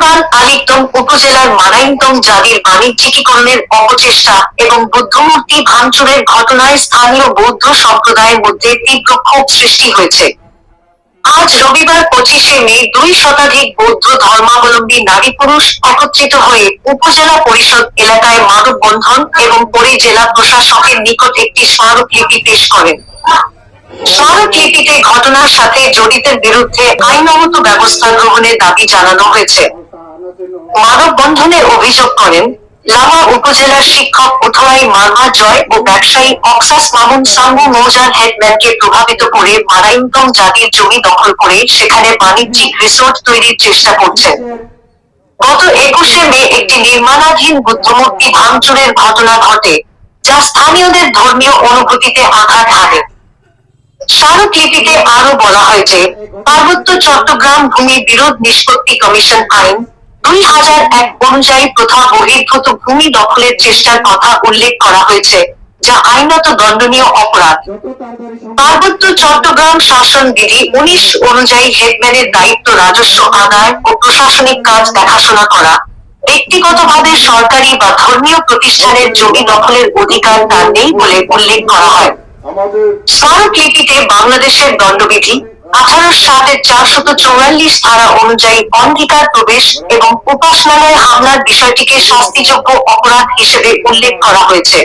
বান্দরবান আলিকদম উপজেলার মারাইনদম জাতির বাণিজ্যিকীকরণের অপচেষ্টা এবং বুদ্ধমূর্তি ভাঙচুরের ঘটনায় স্থানীয় বৌদ্ধ সম্প্রদায়ের মধ্যে তীব্র ক্ষোভ সৃষ্টি হয়েছে। আজ রবিবার পঁচিশে মে দুই শতাধিক বৌদ্ধ ধর্মাবলম্বী নারী পুরুষ একত্রিত হয়ে উপজেলা পরিষদ এলাকায় মানববন্ধন এবং পরে জেলা প্রশাসকের নিকট একটি স্মারকলিপি পেশ করেন। স্মারকলিপিতে ঘটনার সাথে জড়িতের বিরুদ্ধে আইনগত ব্যবস্থা গ্রহণের দাবি জানানো হয়েছে। মানববন্ধনে অভিযোগ করেন, লামা উপজেলার শিক্ষক উথলাই মারমা জয় ও ব্যবসায়ী অক্সাস মামুন সাঙ্গু মৌজার হেডম্যানকে প্রভাবিত করে মারাইনতম জাতির জমি দখল করে সেখানে বাণিজ্যিক রিসোর্ট তৈরির চেষ্টা করছেন। গত একুশে মে একটি নির্মাণাধীন বুদ্ধমূর্তি ভাঙচুরের ঘটনা ঘটে, যা স্থানীয়দের ধর্মীয় অনুভূতিতে আঘাত হানে। স্মারকলিপিতে আরও বলা হয় যে পার্বত্য চট্টগ্রাম ভূমি বিরোধ নিষ্পত্তি কমিশন আইন দুই হাজার এক অনুযায়ী প্রথা বহির্ভূত ভূমি দখলের চেষ্টার কথা উল্লেখ করা হয়েছে যা আইনত দণ্ডনীয় অপরাধ। পার্বত্য চট্টগ্রাম শাসন বিধি উনিশ অনুযায়ী হেডম্যানের দায়িত্ব রাজস্ব আদায় ও প্রশাসনিক কাজ দেখাশোনা করা। ব্যক্তিগতভাবে সরকারি বা ধর্মীয় প্রতিষ্ঠানের জমি দখলের অধিকার তার নেই বলে উল্লেখ করা হয়। স্মারকলিপিতে বাংলাদেশের দণ্ডবিধি আঠারো সাতের চারশত চৌরাল্লিশ ধারা অনুযায়ী অন্ধিকার প্রবেশ এবং উপাসনালয় হামলার বিষয়টিকে শাস্তিযোগ্য অপরাধ হিসেবে উল্লেখ করা হয়েছে।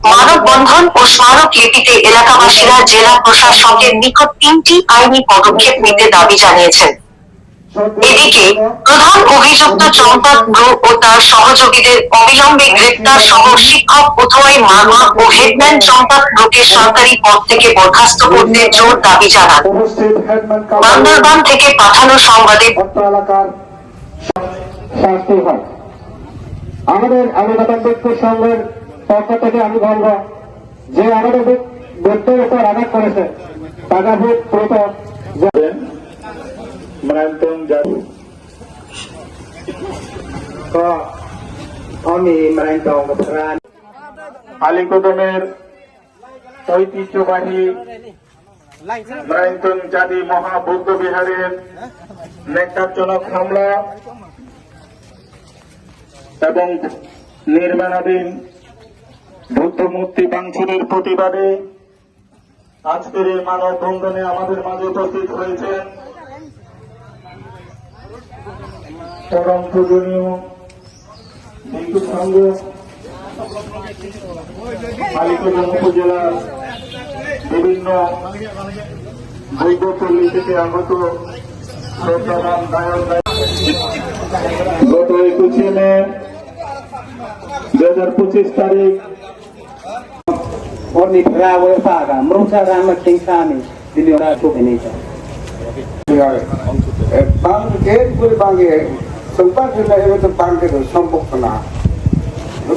মানববন্ধন ও স্মারক লিপিতে এলাকাবাসীরা জেলা প্রশাসকের নিকট তিনটি আইনি পদক্ষেপ নিতে দাবি জানিয়েছেন। এদিকে প্রধান অভিযুক্ত চম্পক ব্রো ও তার সহযোগীদের অবিলম্বে গ্রেপ্তার সহ শিক্ষক উথোয়াই মার্মা ও হেডম্যান চম্পক ব্রোকে সরকারি পদ থেকে বরখাস্ত করতে জোর দাবি জানান। বান্দরবান থেকে পাঠানো সংবাদে আমাদের আমেদাবাদ ব্যক্তি সংঘের পক্ষ থেকে আমি বলব যে আমাদের ব্যক্তির উপর আঘাত করেছে তাকে খুব দ্রুত Jatuh. ก็ আমি মাইন্ডং প্রাণ আলিকদমের ঐতিহ্যবাহী নারায়ণতন জাতি মহাবৌদ্ধ বিহারের নেকটারজনক হামলা এবং নির্মাণাধীন বুদ্ধ মূর্তি ভাঙচুরের প্রতিবাদে আজকের এই মানব বন্ধনে আমাদের মাঝে উপস্থিত হয়েছেন পরম পূজনীয় ভিক্ষু সংঘ আলিপুরদম উপজেলার বিভিন্ন বৈদ্যপল্লী থেকে আগত শ্রদ্ধাবান দায়ক গত একুশে মে দু হাজার পঁচিশ তারিখ to benita. bange করে bange sempat kita itu itu sambok kena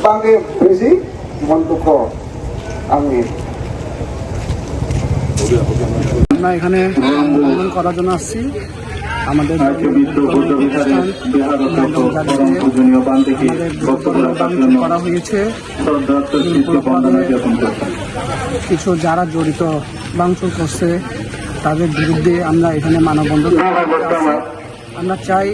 bange berisi আমরা এখানে আন্দোলন করার জন্য আসছি। আমাদের করা হয়েছে। কিছু যারা জড়িত ভাঙচুর করছে তাদের বিরুদ্ধে আমরা এখানে মানববন্ধন আমরা চাই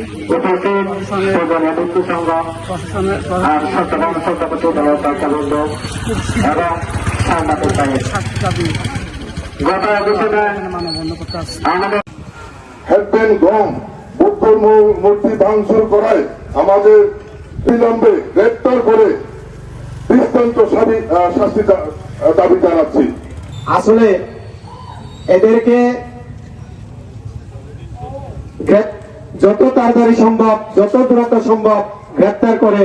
মূর্তি ভাঙচুর করায় আমাদের বিলম্বে গ্রেপ্তার করে দৃষ্টান্ত শাস্তি দাবি জানাচ্ছি আসলে এদেরকে গ্রেপ- যত তাড়াতাড়ি সম্ভব, যত দূরত্ব সম্ভব গ্রেপ্তার করে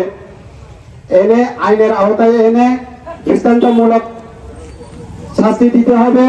এনে, আইনের আওতায় এনে দৃষ্টান্তমূলক শাস্তি দিতে হবে।